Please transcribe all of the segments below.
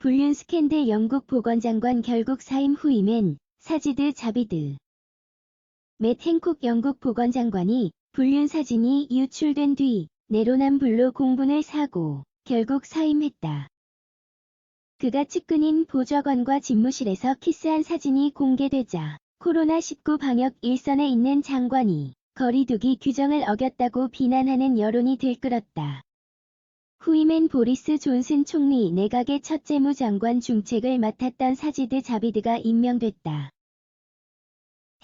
불륜 스캔들 영국 보건장관 결국 사임 후임엔 사지드 자비드. 맷 행콕 영국 보건장관이 불륜 사진이 유출된 뒤 내로남불로 공분을 사고 결국 사임했다. 그가 측근인 보좌관과 집무실에서 키스한 사진이 공개되자 코로나19 방역 일선에 있는 장관이 거리두기 규정을 어겼다고 비난하는 여론이 들끓었다. 후임엔 보리스 존슨 총리 내각의 첫 재무장관 중책을 맡았던 사지드 자비드가 임명됐다.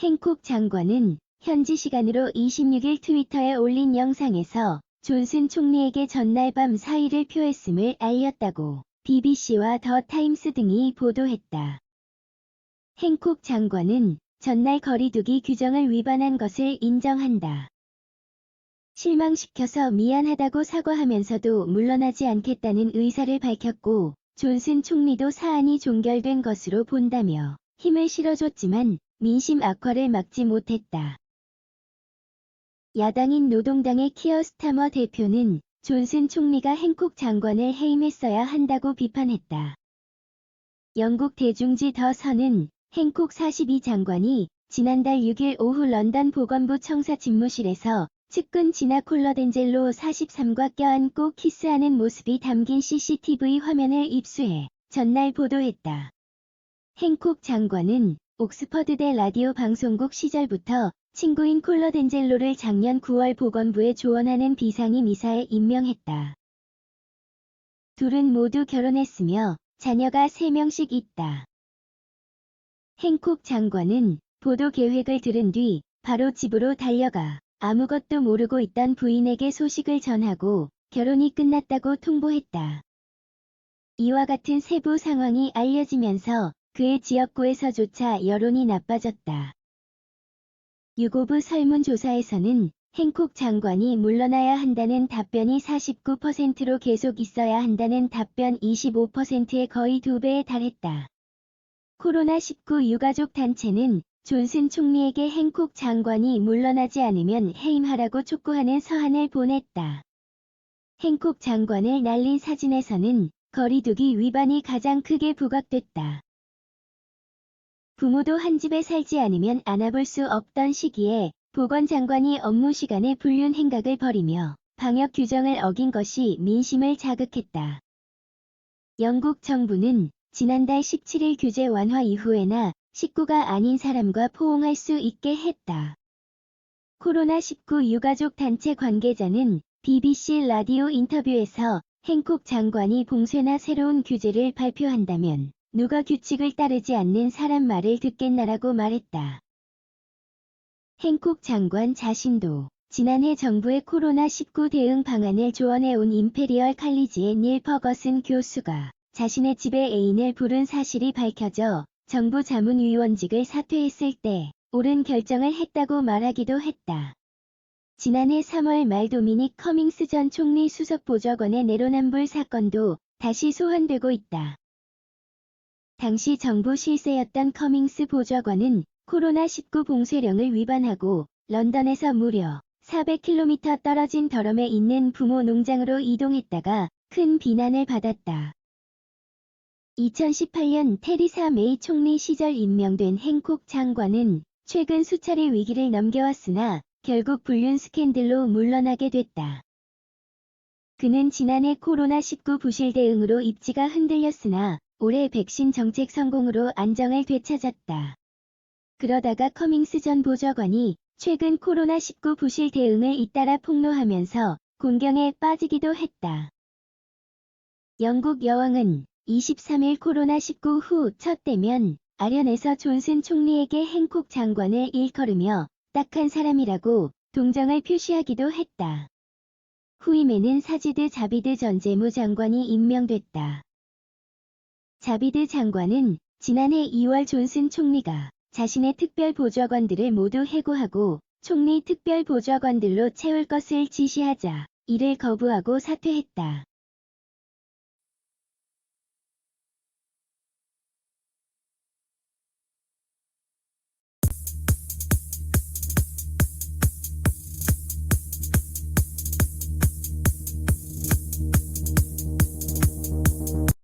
행콕 장관은 현지 시간으로 26일 트위터에 올린 영상에서 존슨 총리에게 전날 밤 사의를 표했음을 알렸다고 BBC와 더 타임스 등이 보도했다. 행콕 장관은 전날 거리두기 규정을 위반한 것을 인정한다. 실망시켜서 미안하다고 사과하면서도 물러나지 않겠다는 의사를 밝혔고 존슨 총리도 사안이 종결된 것으로 본다며 힘을 실어줬지만 민심 악화를 막지 못했다. 야당인 노동당의 키어 스타머 대표는 존슨 총리가 행콕 장관을 해임했어야 한다고 비판했다. 영국 대중지 더 선은 행콕 42 장관이 지난달 6일 오후 런던 보건부 청사 집무실에서 측근 지나 콜러덴젤로 43과 껴안고 키스하는 모습이 담긴 CCTV 화면을 입수해 전날 보도했다. 행콕 장관은 옥스퍼드대 라디오 방송국 시절부터 친구인 콜러덴젤로를 작년 9월 보건부에 조언하는 비상임 이사에 임명했다. 둘은 모두 결혼했으며 자녀가 3명씩 있다. 행콕 장관은 보도 계획을 들은 뒤 바로 집으로 달려가 아무것도 모르고 있던 부인에게 소식을 전하고 결혼이 끝났다고 통보했다. 이와 같은 세부 상황이 알려지면서 그의 지역구에서조차 여론이 나빠졌다. 유고부 설문조사에서는 행콕 장관이 물러나야 한다는 답변이 49%로 계속 있어야 한다는 답변 25%의 거의 두 배에 달했다. 코로나19 유가족 단체는 존슨 총리에게 행콕 장관이 물러나지 않으면 해임하라고 촉구하는 서한을 보냈다. 행콕 장관을 날린 사진에서는 거리두기 위반이 가장 크게 부각됐다. 부모도 한 집에 살지 않으면 안아볼 수 없던 시기에 보건장관이 업무 시간에 불륜 행각을 벌이며 방역 규정을 어긴 것이 민심을 자극했다. 영국 정부는 지난달 17일 규제 완화 이후에나 식구가 아닌 사람과 포옹할 수 있게 했다. 코로나19 유가족 단체 관계자는 BBC 라디오 인터뷰에서 행콕 장관이 봉쇄나 새로운 규제를 발표한다면 누가 규칙을 따르지 않는 사람 말을 듣겠나라고 말했다. 행콕 장관 자신도 지난해 정부의 코로나19 대응 방안을 조언해 온 임페리얼 칼리지의 닐 퍼거슨 교수가 자신의 집에 애인을 부른 사실이 밝혀져 정부 자문위원직을 사퇴했을 때 옳은 결정을 했다고 말하기도 했다. 지난해 3월 말 도미닉 커밍스 전 총리 수석 보좌관의 내로남불 사건도 다시 소환되고 있다. 당시 정부 실세였던 커밍스 보좌관은 코로나19 봉쇄령을 위반하고 런던에서 무려 400km 떨어진 더럼에 있는 부모 농장으로 이동했다가 큰 비난을 받았다. 2018년 테리사 메이 총리 시절 임명된 행콕 장관은 최근 수차례 위기를 넘겨왔으나 결국 불륜 스캔들로 물러나게 됐다. 그는 지난해 코로나19 부실 대응으로 입지가 흔들렸으나 올해 백신 정책 성공으로 안정을 되찾았다. 그러다가 커밍스 전 보좌관이 최근 코로나19 부실 대응을 잇따라 폭로하면서 공경에 빠지기도 했다. 영국 여왕은 23일 코로나19 후 첫 대면 아련에서 존슨 총리에게 행콕 장관을 일컬으며 딱한 사람이라고 동정을 표시하기도 했다. 후임에는 사지드 자비드 전 재무장관이 임명됐다. 자비드 장관은 지난해 2월 존슨 총리가 자신의 특별 보좌관들을 모두 해고하고 총리 특별 보좌관들로 채울 것을 지시하자 이를 거부하고 사퇴했다.